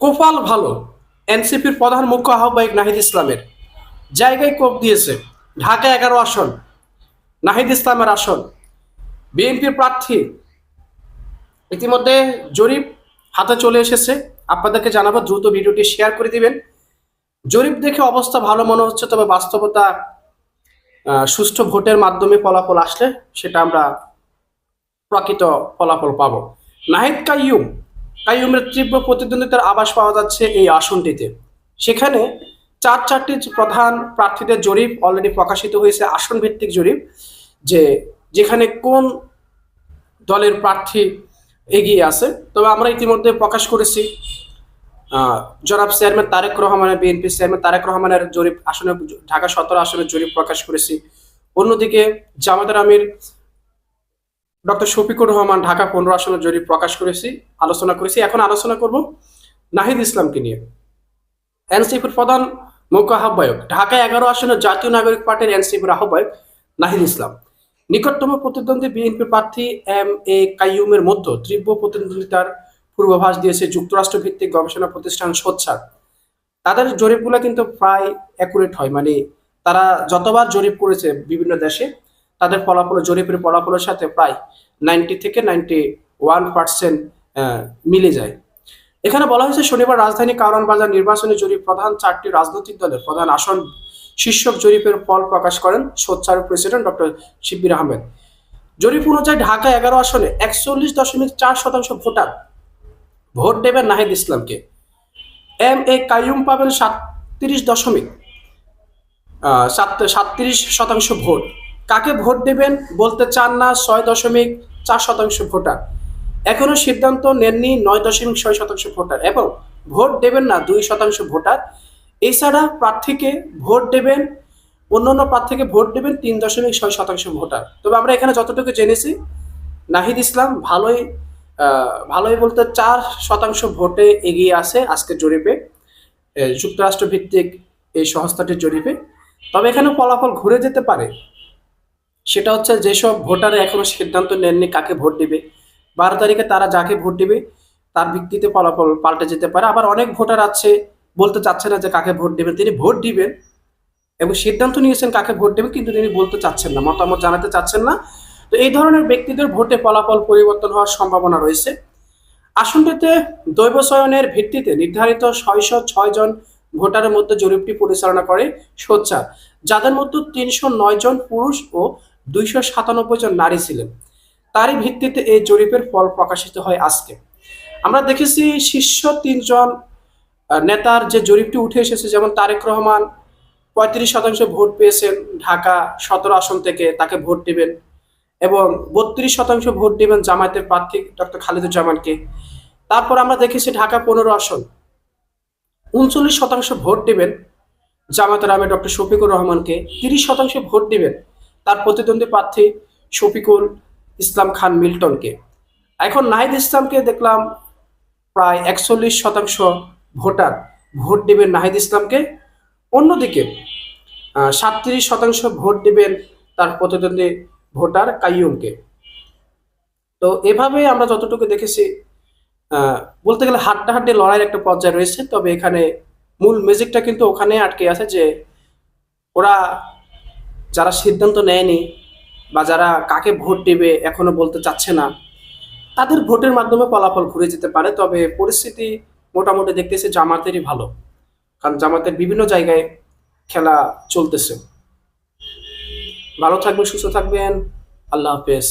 কোপাল ভালো, এনসিপির প্রধান মুখ্য আহ্বায়ক নাহিদ ইসলামের। জায়গায় কোপ দিয়েছে, ঢাকা এগারো আসন, নাহিদ ইসলামের আসন। বিএনপির প্রার্থী ইতিমধ্যে জরিপ হাতে চলে এসেছে। আপনাদেরকে জানাব, দ্রুত ভিডিওটি শেয়ার করে দিবেন। জরিপ দেখে অবস্থা ভালো মনে হচ্ছে, তবে বাস্তবতা সুষ্ঠু ভোটের মাধ্যমে ফলাফল আসলে সেটা আমরা প্রকৃত ফলাফল পাবো। নাহিদ কাইয়ুম কাইয়ুমের তীব্র প্রতিদ্বন্দ্বিতার আভাস পাওয়া যাচ্ছে এই আসনটিতে। সেখানে চার চারটি প্রধান প্রার্থীদের জরিপ অলরেডি প্রকাশিত হয়েছে আসন ভিত্তিক জরিপ, যে যেখানে কোন দলের প্রার্থী এগিয়ে আছে। তবে আমরা ইতিমধ্যে প্রকাশ করেছি জনাব চেয়ারম্যান তারেক রহমানের, বিএনপি চেয়ারম্যান তারেক রহমানের জরিপ, আসনে ঢাকা সতেরো আসনের জরিপ প্রকাশ করেছি। অন্যদিকে জামাতের আমির ডক্টর শফিকুর রহমান ঢাকা পনেরো আসনের জরিপ প্রকাশ করেছি, আলোচনা করেছি। এখন আলোচনা করব নাহিদ ইসলামকে নিয়ে। এনসিপির প্রধান মুখ্য আহ্বায়ক, ঢাকা এগারো আসনের জাতীয় নাগরিক পার্টির এনসিপির আহ্বায়ক নাহিদ ইসলাম। নিকটতম প্রতিদ্বন্দ্বী বিএনপি প্রার্থী এম এ কাইয়ুমের মধ্যে তীব্র প্রতিদ্বন্দ্বিতার পূর্বাভাস দিয়েছে যুক্তরাষ্ট্র ভিত্তিক গবেষণা প্রতিষ্ঠান সোচ্চার তাদের জরিপগুলো কিন্তু প্রায় অ্যাকুরেট হয় মানে তারা যতবার জরিপ করেছে বিভিন্ন দেশে তাদের ফলাফল জরিপের ফলাফলের সাথে প্রায় নাইনটি থেকে নাইনটি ওয়ান পার্সেন্ট মিলে যায়। এখানে বলা হয়েছে, শনিবার রাজধানী কারণ বাজার নির্বাচনী জরিপ প্রধান চারটি রাজনৈতিক দলের প্রধান আসন শীর্ষক জরিপের ফল প্রকাশ করেন সোচ্চার প্রেসিডেন্ট ডক্টর শিব্বির আহমেদ। জরিপ অনুযায়ী ঢাকা এগারো আসনে একচল্লিশ দশমিক চার শতাংশ ভোটার ভোট দেবেন নাহিদ ইসলামকে। এম এ কাইয়ুম পাবেন সাতত্রিশ দশমিক সাতত্রিশ শতাংশ ভোট। কাকে ভোট দেবেন বলতে চান না ছয় দশমিক চার শতাংশ ভোটার। এখনও সিদ্ধান্ত নেননি নয় দশমিক ছয় শতাংশ ভোটার এবং ভোট দেবেন না দুই শতাংশ ভোটার। এছাড়া প্রার্থীকে ভোট দেবেন, অন্যান্য প্রার্থীকে ভোট দেবেন তিন দশমিক ছয় শতাংশ ভোটার। তবে আমরা এখানে যতটুকু জেনেছি, নাহিদ ইসলাম ভালোই ভালোই বলতে চার শতাংশ ভোটে এগিয়ে আছে আজকে জরিপে। যুক্তরাষ্ট্র ভিত্তিক এই সংস্থাটির জরিপে। তবে এখানে ফলাফল ঘুরে যেতে পারে। সেটা হচ্ছে যেসব ভোটারে এখনও সিদ্ধান্ত নেননি কাকে ভোট দিবে। বারো তারিখে তারা যাকে ভোট দিবে, তার ভিত্তিতে ফলাফল পাল্টে যেতে পারে। আবার অনেক ভোটার আছে, বলতে চাচ্ছে না যে কাকে ভোট দিবেন, তিনি ভোট দিবেন এবং সিদ্ধান্ত নিয়েছেন কাকে ভোট দেবেন কিন্তু তিনি বলতে চাচ্ছেন না, মতামত জানাতে চাচ্ছেন না। তো এই ধরনের ব্যক্তিদের ভোটে ফলাফল পরিবর্তন হওয়ার সম্ভাবনা রয়েছে। আসনটিতে দৈবচয়নের ভিত্তিতে নির্ধারিত ছয়শো ছয় জন ভোটারের মধ্যে জরিপটি পরিচালনা করে সোচ্চার, যাদের মধ্যে তিনশো নয় জন পুরুষ ও দুইশো সাতানব্বই জন নারী ছিলেন। তারই ভিত্তিতে এই জরিপের ফল প্রকাশিত হয় আজকে। আমরা দেখেছি শীর্ষ তিনজন নেতার যে জরিপটি উঠে এসেছে, যেমন তারেক রহমান, পঁয়ত্রিশ শতাংশ ভোট পেয়েছেন ঢাকা সতেরো আসন থেকে, তাকে ভোট দিবেন, এবং বত্রিশ শতাংশ ভোট দিবেন জামায়াতের প্রার্থী ডক্টর খালিদুজ্জামানকে। তারপর আমরা দেখেছি ঢাকা পনেরো আসন, উনচল্লিশ শতাংশ ভোট দিবেন জামায়াতের আমির ডক্টর শফিকুর রহমানকে, তিরিশ শতাংশ ভোট দিবেন তার প্রতিদ্বন্দ্বী প্রার্থী শফিকুল ইসলাম খান মিল্টনকে। এখন নাহিদ ইসলামকে দেখলাম প্রায় একচল্লিশ শতাংশ ভোটার ভোট দিবেন নাহিদ ইসলামকে। অন্যদিকে সাতত্রিশ শতাংশ ভোট দেবেন তার প্রতিদ্বন্দ্বী ভোটার কাইয়ুমকে। তো এভাবে আমরা যতটুকু দেখেছি বলতে গেলে হাড্ডাহাড্ডি লড়াইয়ের একটা পর্যায়ে রয়েছে, তবে এখানে মূল ম্যাজিকটা কিন্তু ওখানে আটকে আছে যে ওরা যারা সিদ্ধান্ত নেয়নি বা যারা কাকে ভোট দেবে এখনও বলতে চাচ্ছে না, তাদের ভোটের মাধ্যমে ফলাফল ঘুরে যেতে পারে, তবে পরিস্থিতি মোটামুটি দেখতেছে জামাতেরই ভালো, কারণ জামাতের বিভিন্ন জায়গায় খেলা চলতেছে। ভালো থাকবেন, সুস্থ থাকবেন, আল্লাহ হাফেজ।